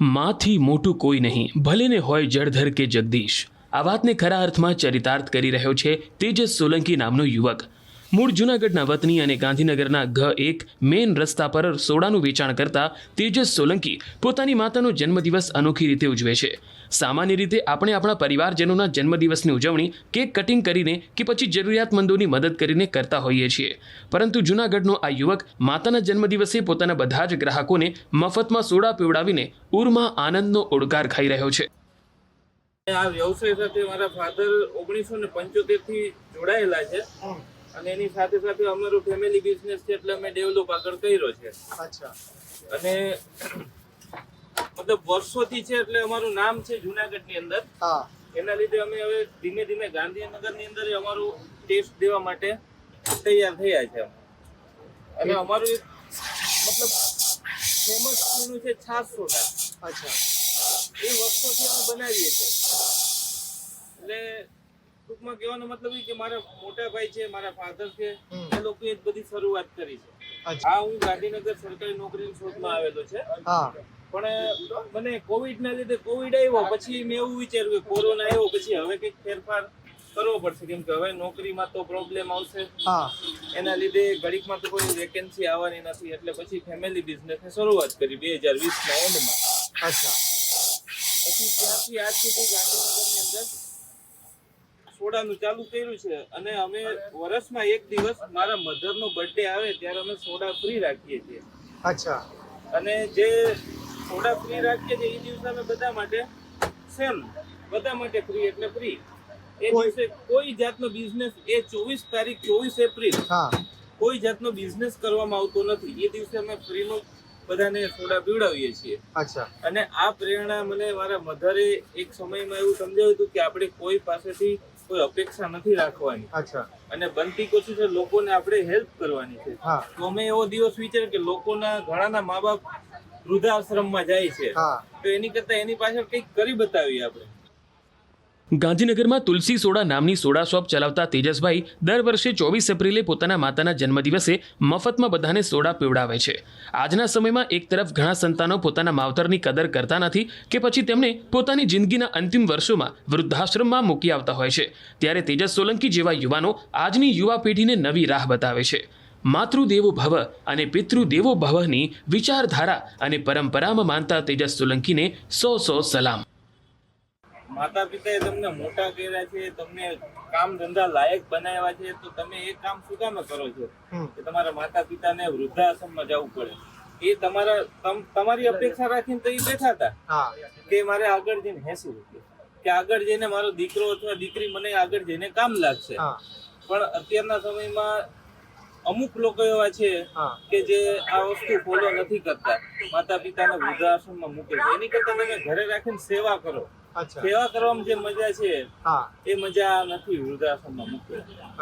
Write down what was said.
માંથી મોટું કોઈ નહીં ભલે ને હોય જળધર કે જગદીશ. આ વાતને ખરા અર્થમાં ચરિતાર્થ કરી રહ્યો છે તેજસ સોલંકી નામનો યુવક. મૂળ જૂનાગઢના વતની અને ગાંધીનગરના ઘ એક મેઇન રસ્તા પર સોડાનું વેચાણ કરતા તેજસ સોલંકી પોતાની માતાનો જન્મદિવસ અનોખી રીતે ઉજવે છે. સામાન્ય રીતે આપણે આપણા પરિવારજનોના જન્મદિવસની ઉજવણી કેક કટિંગ કરીને કે પછી જરૂરિયાતમંદોની મદદ કરીને કરતા હોઈએ છીએ. પરંતુ જૂનાગઢનો આ યુવક માતાના જન્મદિવસે પોતાના બધા જ ગ્રાહકોને મફતમાં સોડા પીવડાવીને ઉરમાં આનંદનો ઓડકાર ખાઈ રહ્યો છે. આ વ્યવસાય સાથે મારા ફાધર ઓગણીસો ને પંચોતેરથી જોડાયેલા છે. અને એની સાથે સાથે અમારો ફેમિલી બિઝનેસ છે એટલે અમે ડેવલપ આગળ કર્યો છે. અચ્છા. અને મતલબ વર્ષોથી છે એટલે અમારું નામ છે જુનાગઢની અંદર. હા. એના લીધે અમે હવે ધીમે ધીમે ગાંધીનગરની અંદર અમારું ટેસ્ટ દેવા માટે તૈયાર થયા છે. અને અમારું મતલબ ફેમસ પીણું છે છાસ સોડા અચ્છા. એ વર્ષોથી અમે બનાવીએ છીએ. એટલે ટૂંકમાં કહેવાનો મતલબ એ કે મારા મોટા ભાઈ છે મારા ફાધર છે એ લોકોએ બધી શરૂઆત કરી છે. હા હું ગાંધીનગર સરકારી નોકરીની શોધમાં આવેલો છે. પણ મને કોવિડ ના લીધે કોવિડ આવ્યો પછી મેં એવું વિચાર્યું કે કોરોના આવ્યો પછી હવે કંઈક ફેરફાર કરવો પડશે. કેમ કે હવે નોકરીમાં તો પ્રોબ્લેમ આવશે. એના લીધે ઘડીકમાં તો કોઈ વેકેન્સી આવવાની નથી એટલે પછી ફેમિલી બિઝનેસની શરૂઆત કરી બે હજાર વીસના એન્ડમાં અચ્છા. પછી ત્યાંથી આજ સુધી ગાંધીનગરની અંદર સોડાનું ચાલુ કર્યું છે અને અમે વર્ષમાં એક દિવસ મારા મધરનો બર્થડે આવે ત્યારે અમે સોડા ફ્રી રાખીએ છીએ. અચ્છા. અને જે સોડા ફ્રી રાખીએ છીએ એ દિવસે અમે બધા માટે સેમ બધા માટે ફ્રી એટલે ફ્રી એ દિવસે કોઈ જાતનો બિઝનેસ એ ચોવીસ તારીખ ચોવીસ એપ્રિલ હા. કોઈ જાતનો બિઝનેસ કરવામાં આવતો નથી. એ દિવસે અમે ફ્રીનો બધાને સોડા પીવડાવીએ છીએ. અચ્છા. અને આ પ્રેરણા મને મારા મધરે એક સમયમાં એવું સમજાવ્યું હતું કે આપણે કોઈ પાસેથી કોઈ અપેક્ષા નથી રાખવાની. અચ્છા. અને બનતી કોશિશ લોકોને આપણે હેલ્પ કરવાની છે. તો અમે એવો દિવસ વિચાર્યો કે લોકોના ઘણાના મા બાપ વૃદ્ધાશ્રમમાં જાય છે. તો એની કરતા એની પાછળ કંઈક કરી બતાવીએ આપણે. ગાંધીનગરમાં તુલસી સોડા નામની સોડા શોપ ચલાવતા તેજસભાઈ દર વર્ષે ચોવીસ એપ્રિલે પોતાના માતાના જન્મદિવસે મફતમાં બધાને સોડા પીવડાવે છે. આજના સમયમાં એક તરફ ઘણા સંતાનો પોતાના માવતરની કદર કરતા નથી કે પછી તેમને પોતાની જિંદગીના અંતિમ વર્ષોમાં વૃદ્ધાશ્રમમાં મૂકી આવતા હોય છે. ત્યારે તેજસ સોલંકી જેવા યુવાનો આજની યુવા પેઢીને નવી રાહ બતાવે છે. માતૃદેવો ભવ અને પિતૃદેવો ભવની વિચારધારા અને પરંપરામાં માનતા તેજસ સોલંકીને સો સો સલામ. માતા પિતાએ તમને મોટા કર્યા છે તમને કામ ધંધા લાયક બનાવ્યા છે તો તમે એ કામ શું કામ કરો છો. કે તમારા માતા પિતાને વૃદ્ધાશ્રમમાં જવું પડે. એ તમારા તમારી અપેક્ષા રાખીને તો એ બેઠા હતા કે મારે આગળ જઈને હેસી કે આગળ જઈને મારો દીકરો અથવા દીકરી મને આગળ જઈને કામ લાગશે. પણ અત્યારના સમયમાં અમુક લોકો એવા છે કે જે આ વસ્તુ ફોલો નથી કરતા. માતા પિતાને વૃદ્ધાશ્રમમાં મૂકે છે. એની કરતા તમે ઘરે રાખીને સેવા કરો. સેવા કરવામાં જે મજા છે એ મજા નથી વૃદ્ધાશ્રમમાં મૂકે